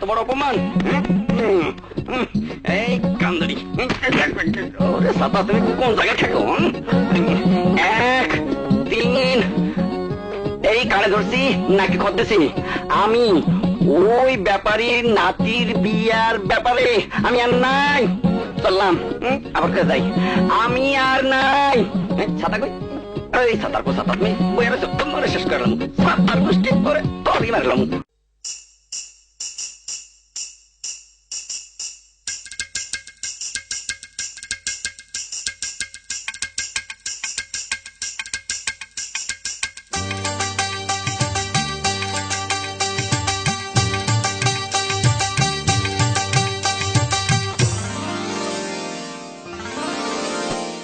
এত বড় অপমান? এই কান্দরি। ওরে সাতা তুমি কোন জায়গায় থাকো এক, তিন। এই কানে ধরছি, নাকি খরতেছি আমি ওই ব্যাপারীর নাতির বিয়ার ব্যাপারে আমি আর নাই। চললাম আবার কোথায় যাই। আমি আর নাই। ছাতা কই? এই ছাতার পর ছাতা তুমি বইয়ারে সত্তর মারে শেষ করলাম ছাতার গোষ্ঠী করে তরি মারলাম।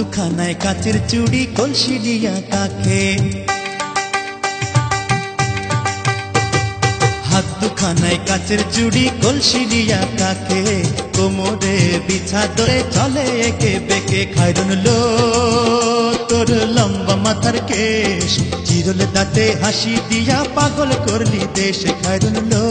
দুখানায় কাচের চুড়ি কলসি দিয়া কাকে হাত দুখানায় কাচের চুড়ি কলসি দিয়া কাকে কোমরে বিছা ধরে চলে একে বেকে খায়রন লো তোর লম্বা মাথার কেশ। চিরল দাঁতে হাসি দিয়া পাগল করলি দেশে খায়রন লো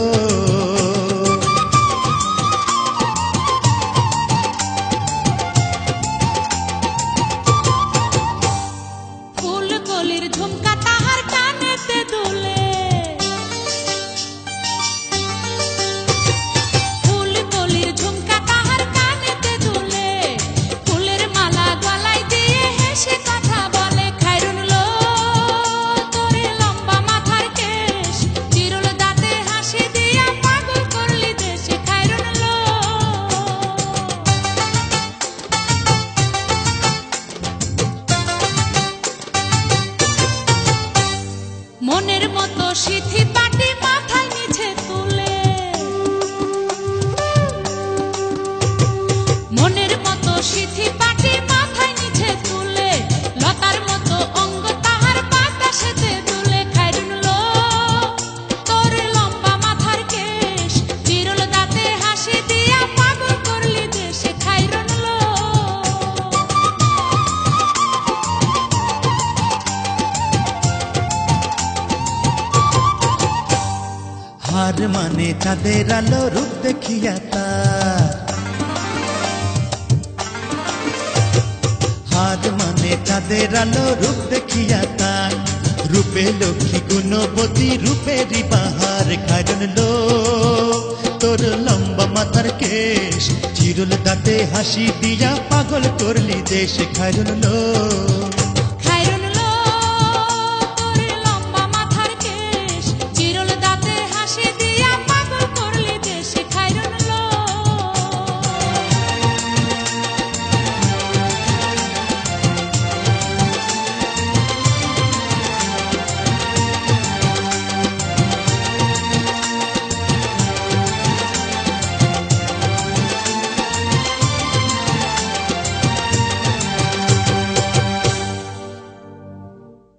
সিথি হার মানে চাঁদের আলো রূপ দেখিয়া তার। হার মানে চাঁদের আলো রূপ দেখিয়া তার। রূপে লক্ষ্মী গুণবতী রূপেরই বাহার খাজন লো তোর লম্বা মাথার কেশ, চিরল দাঁতে হাসি দিয়া পাগল করলি দেশ খাজন লো